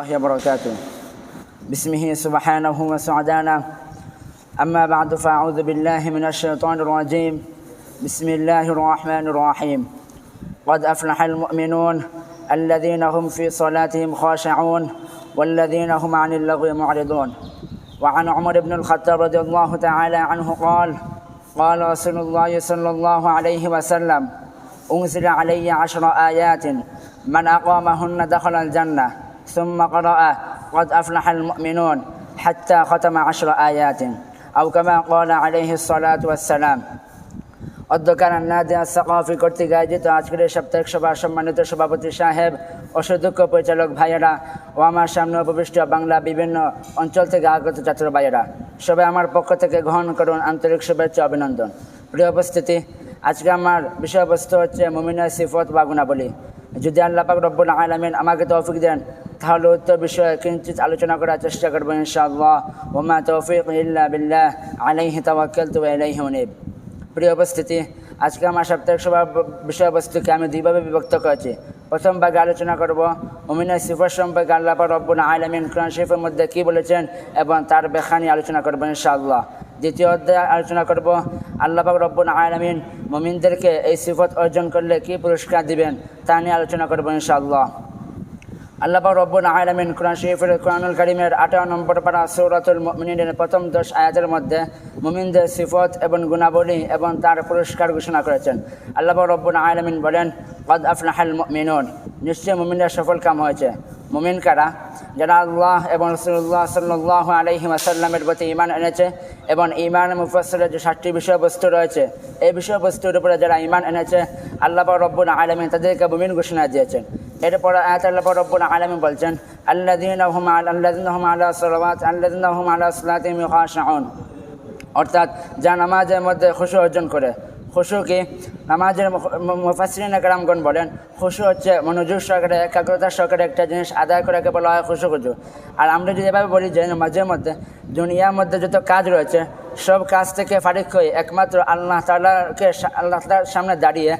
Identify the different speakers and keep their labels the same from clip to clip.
Speaker 1: الله وبركاته. باسمه سبحانه وسعدانا أما بعد فأعوذ بالله من الشيطان الرجيم. بسم الله الرحمن الرحيم. قد أفلح المؤمنون الذين هم في صلاتهم خاشعون والذين هم عن اللغو معرضون. وعن عمر بن الخطاب رضي الله تعالى عنه قال قال رسول الله صلى الله عليه وسلم أنزل علي عشر آيات من أقامهن دخل الجنة. ثم قرأ قد أفلح المؤمنون حتى ختم عشر آيات أو كما قال عليه الصلاة والسلام অধ্যকার নাদিয়া সাকাফি কর্তৃক আয়োজিত আজকের এই সাপ্তাহিক সভা সম্মানিত সভাপতি সাহেব অসুদক্ষ পরিচালক ভাইয়েরা ও আমার সামনে উপবিষ্ট বাংলা বিভিন্ন অঞ্চল থেকে আগত ছাত্র ভাইয়েরা সবাই আমার পক্ষ থেকে গ্রহণ করুন আন্তরিক শুভেচ্ছা অভিনন্দন প্রিয় উপস্থিতি আজকে আমার বিষয়বস্তু হচ্ছে মুমিনের সিফত বা গুণাবলী যদি আল্লাহ পাক রব্বুল আলমিন আমাকে তৌফিক দেন তাহলে উত্তর বিষয়ে কিঞ্চিত আলোচনা করার চেষ্টা করব ইনশাআল্লাহ। ওমা তৌফিক ইল্লা বিল্লাহ। আলাইহি তাওয়াক্কালতু ওয়া ইলাইহি উনীব প্রিয় উপস্থিতি, আজকে আমার সাপ্তাহিক সভা বিষয়বস্তুকে আমি দুইভাবে বিভক্ত করেছি। প্রথম ভাগে আলোচনা করব অমিনয় সিফর সম্পর্কে আল্লাহ রব্বুল আলমিন কোরআন শরীফের মধ্যে কী বলেছেন এবং তার ব্যাখ্যা নিয়ে আলোচনা করব ইনশাআল্লাহ। দ্বিতীয় অধ্যায় আলোচনা করব, আল্লাহ পাক রব্বুল আলমিন মমিনদেরকে এই সিফত অর্জন করলে কী পুরস্কার দিবেন তা নিয়ে আলোচনা করব ইনশাআল্লাহ। আল্লাহ রব্বুল আলমিন কোরআন শরীফের, কোরআনুল করিমের আঠারো নম্বর পাড়া সৌরাতুল মুমিনের প্রথম দশ আয়াতের মধ্যে মুমিনদের সিফত এবং গুণাবলী এবং তার পুরস্কার ঘোষণা করেছেন। আল্লাহ রব্বুল আলমিন বলেন, কদ আফলাহাল মিনুন নিশ্চয়ই মুমিনের সফল কাম হয়েছে। মুমিন কারা? যারা আল্লাহ এবং রসুল্লাহ সাল্লাহ আলহি আসাল্লামের প্রতি ইমান এনেছে এবং ইমান মুফসলের যে সাতটি বিষয়বস্তু রয়েছে, এই বিষয়বস্তুর উপরে যারা ইমান এনেছে, আল্লাহ রব্বুল আলমিন তাদেরকে মুমিন ঘোষণা দিয়েছেন। এরপর আয়াত আল্লাহ রব্বুল আলমী বলছেন আল্লাদিন হুম আল্লাহ সালাত আল্লাদিন হুম আল্লাহ সালাতিম অর্থাৎ যা নামাজের মধ্যে খুশি অর্জন করে খুশু কি নামাজের মুফাসরিন একরামগণ বলেন? খুশু হচ্ছে মনোযোগ সহকারে, একাগ্রতা সহকারে একটা জিনিস আদায় করাকে বলা হয় খুশু খুশু আর আমরা যদি এভাবে বলি যে নামাজের মধ্যে দুনিয়ার মধ্যে যত কাজ রয়েছে, সব কাজ থেকে ফারিক হয়ে একমাত্র আল্লাহ তাল্লাহকে আল্লাহ তালার সামনে দাঁড়িয়ে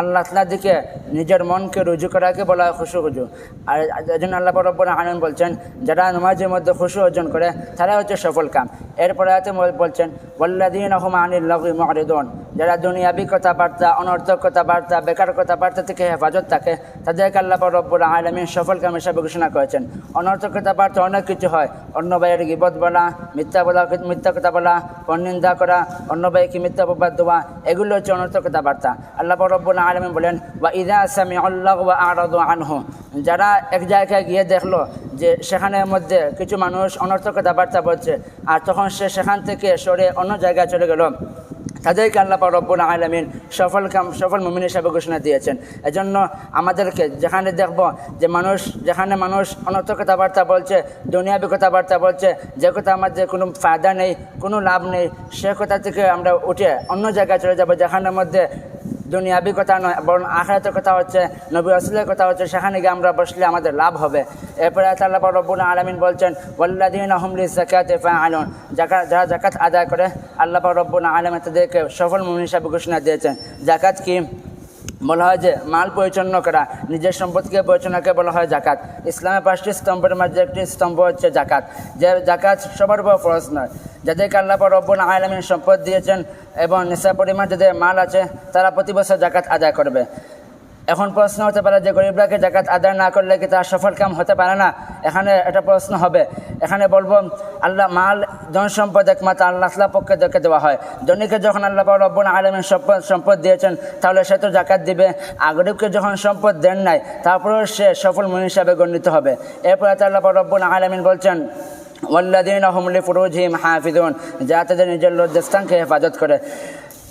Speaker 1: আল্লাহ তালার দিকে নিজের মনকে রুজু করাকে বলা হয় খুশু খুজু। আর এজন্য আল্লাহ রব্বুল আলম বলছেন, যারা নামাজের মধ্যে খুশু অর্জন করে তারা হচ্ছে সফল কাম। এরপরে হাতে বলছেন বল্লাদিন আহম আনিল লগি মহরিদন যারা দুনিয়াবি কথাবার্তা, অনর্থক কথাবার্তা, বেকার কথাবার্তা থেকে হেফাজত থাকে, তাদেরকে আল্লাহ রব্বুল আলমিন সফল কাম হিসাবে ঘোষণা করেছেন। অনর্থক কথাবার্তা অনেক কিছু হয়। অন্য ভাইয়ের গিবত বলা, মিথ্যা বলা, মিথ্যা কথা বলা, পরনিন্দা করা, অন্য ভাইকে মিথ্যা অপবাদ দেওয়া, এগুলো হচ্ছে অনর্থক কথাবার্তা। আল্লাহ রব্বুল আলমিন বলেন বা ইদা আসামি আল্লাহ বা আরদ আনহু। যারা এক জায়গায় গিয়ে দেখল যে সেখানের মধ্যে কিছু মানুষ অনর্থক কথাবার্তা বলছে, আর তখন সে সেখান থেকে সরে অন্য জায়গায় চলে গেল। তাদেরকে আল্লাহ রব্বুল আলমিন সফল কাম, সফল মুমিন হিসাবে ঘোষণা দিয়েছেন। এজন্য আমাদেরকে যেখানে দেখব যে মানুষ, যেখানে মানুষ অনর্থ কথাবার্তা বলছে, দুনিয়াবি কথাবার্তা বলছে, যে কথা আমাদের কোনো ফায়দা নেই, কোনো লাভ নেই, সে কথা থেকে আমরা উঠে অন্য জায়গায় চলে যাব, যেখানের মধ্যে দুনিয়াবি কথা নয়, বরং আখরাতের কথা হচ্ছে, নবী রসুলের কথা হচ্ছে, সেখানে গিয়ে আমরা বসলে আমাদের লাভ হবে। এরপরে তাল্লাহ রব্বুল আলমিন বলছেন ওল্লাদিন আহমলি জাকাতে আলন জাকাত যারা জাকাত আদায় করে, আল্লাহ রব্বুল আলম তাদেরকে সফল মুমিন হিসাবে ঘোষণা দিয়েছেন। জাকাত কি? বলা হয় যে মাল পরিচ্ছন্ন করা, নিজের সম্পদকে পরিচ্ছন্নকে বলা হয় জাকাত ইসলামের পাঁচটি স্তম্ভের মাঝে একটি স্তম্ভ হচ্ছে জাকাত যে জাকাত সবার উপর ফরজ নয়। যাদেরকে আল্লাহ রব্বুল আলমিন সম্পদ দিয়েছেন এবং নেশা পরিমাণ যাদের মাল আছে, তারা প্রতি বছর জাকাত আদায় করবে। এখন প্রশ্ন হতে পারে যে গরিবরাকে জাকাত আদায় না করলে কি তার সফল কাম হতে পারে না? এখানে এটা প্রশ্ন হবে। এখানে বলব, আল্লাহ মাল জন সম্পদ একমাত্র আল্লাহ আল্লাহ পক্ষে দেখে দেওয়া হয়। জনিকে যখন আল্লাহ রব্বন আলমের সম্পদ সম্পদ দিয়েছেন, তাহলে সে তো জাকাত দিবে। আর গরিবকে যখন সম্পদ দেন নাই, তারপরেও সে সফল মন হিসাবে গণ্যিত হবে। এরপরে আল্লাহ রব্বন আলমিন বলছেন ওয়াল্লাদিন আহমলি ফুরুজিম হাফিদুন যা তাদের নিজের লজ্জাস্থানকে হেফাজত করে।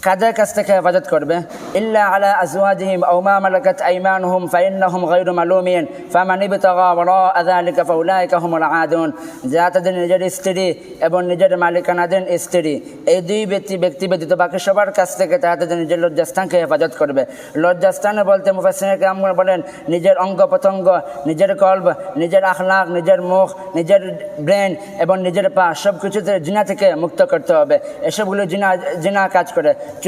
Speaker 1: কাদের কাছ থেকে হেফাজত করবে? ইল্লা আলা আজওয়াজিহিম আও মা মালাকাত আইমানুহুম ফাইন্নাহুম গায়রু মালুমিন ফামান ইবতাগা ওয়ারা যালিকা ফাউলাইকা হুমুল আদুন। যা তাদের নিজের স্ত্রী এবং নিজের মালিকানাধীন স্ত্রী, এই দুই ব্যক্তি ব্যক্তি ব্যতীত বাকি সবার কাছ থেকে তারা তাদের নিজের লজ্জাস্থানকে হেফাজত করবে। লজ্জাস্থানে বলতে মুফাসিনের কাম বলেন, নিজের অঙ্গ প্রত্যঙ্গ, নিজের কল্ব নিজের আখলাক নিজের মুখ, নিজের ব্রেন এবং নিজের পা সব কিছুতে জিনা থেকে মুক্ত করতে হবে। এসবগুলো জিনা জিনা কাজ করে।